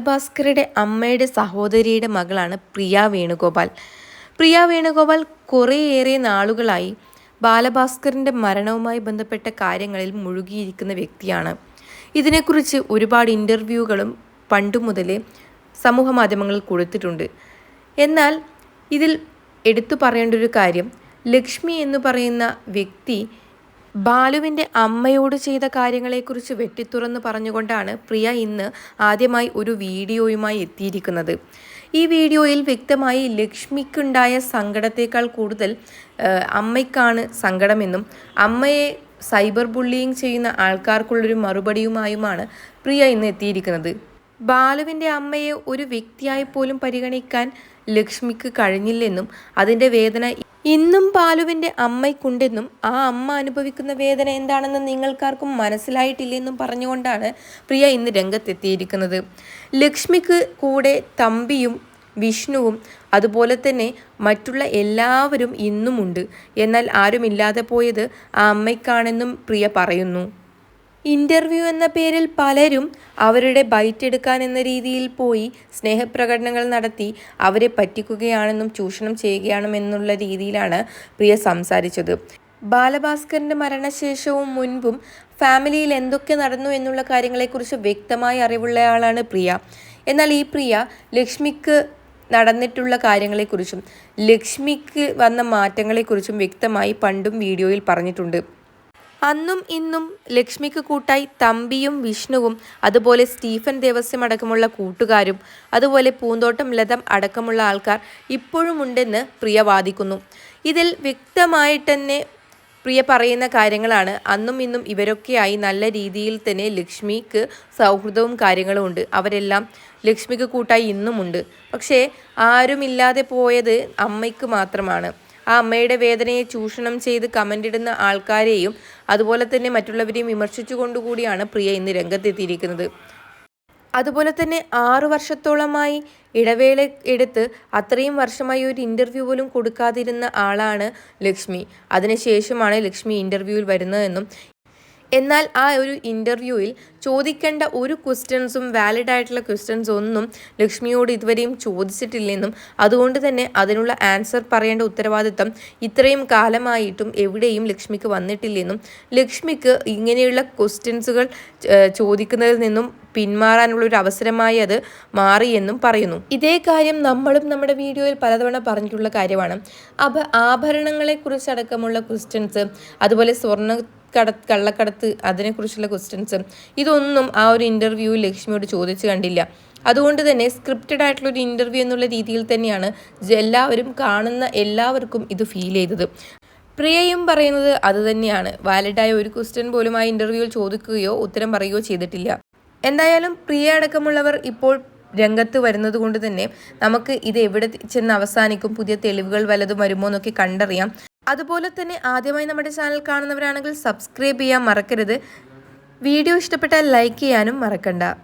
ഭാസ്കറുടെ അമ്മയുടെ സഹോദരിയുടെ മകളാണ് പ്രിയ വേണുഗോപാൽ. പ്രിയ വേണുഗോപാൽ കുറേയേറെ നാളുകളായി ബാലഭാസ്കറിന്റെ മരണവുമായി ബന്ധപ്പെട്ട കാര്യങ്ങളിൽ മുഴുകിയിരിക്കുന്ന വ്യക്തിയാണ്. ഇതിനെക്കുറിച്ച് ഒരുപാട് ഇന്റർവ്യൂകളും പണ്ടു മുതലേ സമൂഹ മാധ്യമങ്ങളിൽ കൊടുത്തിട്ടുണ്ട്. എന്നാൽ ഇതിൽ എടുത്തു പറയേണ്ട ഒരു കാര്യം ലക്ഷ്മി എന്ന് പറയുന്ന വ്യക്തി ബാലുവിന്റെ അമ്മയോട് ചെയ്ത കാര്യങ്ങളെക്കുറിച്ച് വെട്ടിത്തുറന്ന് പറഞ്ഞുകൊണ്ടാണ് പ്രിയ ഇന്ന് ആദ്യമായി ഒരു വീഡിയോയുമായി എത്തിയിരിക്കുന്നത്. ഈ വീഡിയോയിൽ വ്യക്തമായി ലക്ഷ്മിക്കുണ്ടായ സങ്കടത്തേക്കാൾ കൂടുതൽ അമ്മയ്ക്കാണ് സങ്കടമെന്നും അമ്മയെ സൈബർ ബുള്ളിയിങ് ചെയ്യുന്ന ആൾക്കാർക്കുള്ളൊരു മറുപടിയുമായുമാണ് പ്രിയ ഇന്ന് എത്തിയിരിക്കുന്നത്. ബാലുവിന്റെ അമ്മയെ ഒരു വ്യക്തിയായി പോലും പരിഗണിക്കാൻ ലക്ഷ്മിക്ക് കഴിഞ്ഞില്ലെന്നും അതിന്റെ വേദന ഇന്നും ബാലുവിന്റെ അമ്മയ്ക്കുണ്ടെന്നും ആ അമ്മ അനുഭവിക്കുന്ന വേദന എന്താണെന്ന് നിങ്ങൾക്കാർക്കും മനസ്സിലായിട്ടില്ലെന്നും പറഞ്ഞുകൊണ്ടാണ് പ്രിയ ഇന്ന് രംഗത്തെത്തിയിരിക്കുന്നത്. ലക്ഷ്മിക്ക് കൂടെ തമ്പിയും വിഷ്ണുവും അതുപോലെ തന്നെ മറ്റുള്ള എല്ലാവരും ഇന്നുമുണ്ട്. എന്നാൽ ആരുമില്ലാതെ പോയത് ആ അമ്മയ്ക്കാണെന്നും പ്രിയ പറയുന്നു. ഇന്റർവ്യൂ എന്ന പേരിൽ പലരും അവരുടെ ബൈറ്റ് എടുക്കാൻ എന്ന രീതിയിൽ പോയി സ്നേഹപ്രകടനങ്ങൾ നടത്തി അവരെ പറ്റിക്കുകയാണെന്നും ചൂഷണം ചെയ്യുകയാണെന്നുള്ള രീതിയിലാണ് പ്രിയ സംസാരിച്ചത്. ബാലഭാസ്കറിന്റെ മരണശേഷവും മുൻപും ഫാമിലിയിൽ എന്തൊക്കെ നടന്നു എന്നുള്ള കാര്യങ്ങളെക്കുറിച്ച് വ്യക്തമായി അറിവുള്ളയാളാണ് പ്രിയ. എന്നാൽ ഈ പ്രിയ ലക്ഷ്മിക്ക് നടന്നിട്ടുള്ള കാര്യങ്ങളെക്കുറിച്ചും ലക്ഷ്മിക്ക് വന്ന മാറ്റങ്ങളെക്കുറിച്ചും വ്യക്തമായി പണ്ടും വീഡിയോയിൽ പറഞ്ഞിട്ടുണ്ട്. അന്നും ഇന്നും ലക്ഷ്മിക്ക് കൂട്ടായി തമ്പിയും വിഷ്ണുവും അതുപോലെ സ്റ്റീഫൻ ദേവസ്യം അടക്കമുള്ള കൂട്ടുകാരും അതുപോലെ പൂന്തോട്ടം ലതം അടക്കമുള്ള ആൾക്കാർ ഇപ്പോഴും ഉണ്ടെന്ന് പ്രിയ വാദിക്കുന്നു. ഇതിൽ വ്യക്തമായിട്ട് തന്നെ പ്രിയ പറയുന്ന കാര്യങ്ങളാണ്. അന്നും ഇന്നും ഇവരൊക്കെയായി നല്ല രീതിയിൽ തന്നെ ലക്ഷ്മിക്ക് സൗഹൃദവും കാര്യങ്ങളും ഉണ്ട്. അവരെല്ലാം ലക്ഷ്മിക്ക് കൂട്ടായി ഇന്നുമുണ്ട്. പക്ഷേ ആരുമില്ലാതെ പോയത് അമ്മയ്ക്ക് മാത്രമാണ്. ആ അമ്മയുടെ വേദനയെ ചൂഷണം ചെയ്ത് കമന്റിടുന്ന ആൾക്കാരെയും അതുപോലെ തന്നെ മറ്റുള്ളവരെയും വിമർശിച്ചുകൊണ്ടുകൂടിയാണ് പ്രിയ ഇന്ന് രംഗത്തെത്തിയിരിക്കുന്നത്. അതുപോലെ തന്നെ ആറു വർഷത്തോളമായി ഇടവേള എടുത്ത് അത്രയും വർഷമായി ഒരു ഇന്റർവ്യൂ പോലും കൊടുക്കാതിരുന്ന ആളാണ് ലക്ഷ്മി. അതിനുശേഷമാണ് ലക്ഷ്മി ഇന്റർവ്യൂവിൽ വരുന്നതെന്നും എന്നാൽ ആ ഒരു ഇന്റർവ്യൂവിൽ ചോദിക്കേണ്ട ഒരു ക്വസ്റ്റ്യൻസും വാലിഡ് ആയിട്ടുള്ള ക്വസ്റ്റ്യൻസ് ഒന്നും ലക്ഷ്മിയോട് ഇതുവരെയും ചോദിച്ചിട്ടില്ലെന്നും അതുകൊണ്ട് തന്നെ അതിനുള്ള ആൻസർ പറയേണ്ട ഉത്തരവാദിത്തം ഇത്രയും കാലമായിട്ടും എവിടെയും ലക്ഷ്മിക്ക് വന്നിട്ടില്ലെന്നും ലക്ഷ്മിക്ക് ഇങ്ങനെയുള്ള ക്വസ്റ്റ്യൻസുകൾ ചോദിക്കുന്നതിൽ നിന്നും പിന്മാറാനുള്ള ഒരു അവസരമായി അത് മാറിയെന്നും പറയുന്നു. ഇതേ കാര്യം നമ്മളും നമ്മുടെ വീഡിയോയിൽ പലതവണ പറഞ്ഞിട്ടുള്ള കാര്യമാണ്. അപ്പം ആഭരണങ്ങളെക്കുറിച്ചടക്കമുള്ള ക്വസ്റ്റ്യൻസ് അതുപോലെ സ്വർണ കട കള്ളക്കടത്ത് അതിനെക്കുറിച്ചുള്ള ക്വസ്റ്റ്യൻസ് ഇതൊന്നും ആ ഒരു ഇന്റർവ്യൂ ലക്ഷ്മിയോട് ചോദിച്ചു കണ്ടില്ല. അതുകൊണ്ട് തന്നെ സ്ക്രിപ്റ്റഡ് ആയിട്ടുള്ള ഒരു ഇന്റർവ്യൂ എന്നുള്ള രീതിയിൽ തന്നെയാണ് എല്ലാവരും കാണുന്ന എല്ലാവർക്കും ഇത് ഫീൽ ചെയ്തത്. പ്രിയയും പറയുന്നത് അതുതന്നെയാണ് വാലിഡായ ഒരു ക്വസ്റ്റ്യൻ പോലും ആ ഇന്റർവ്യൂവിൽ ചോദിക്കുകയോ ഉത്തരം പറയുകയോ ചെയ്തിട്ടില്ല. എന്തായാലും പ്രിയ അടക്കമുള്ളവർ ഇപ്പോൾ രംഗത്ത് വരുന്നത് കൊണ്ട് തന്നെ നമുക്ക് ഇത് എവിടെ ചെന്ന് അവസാനിക്കും? പുതിയ തെളിവുകൾ വല്ലതും വരുമോ എന്നൊക്കെ കണ്ടറിയാം. അതുപോലെ തന്നെ ആദ്യമായി നമ്മുടെ ചാനൽ കാണുന്നവരാണെങ്കിൽ സബ്സ്ക്രൈബ് ചെയ്യാൻ മറക്കരുത്. വീഡിയോ ഇഷ്ടപ്പെട്ടാൽ ലൈക്ക് ചെയ്യാനും മറക്കണ്ട.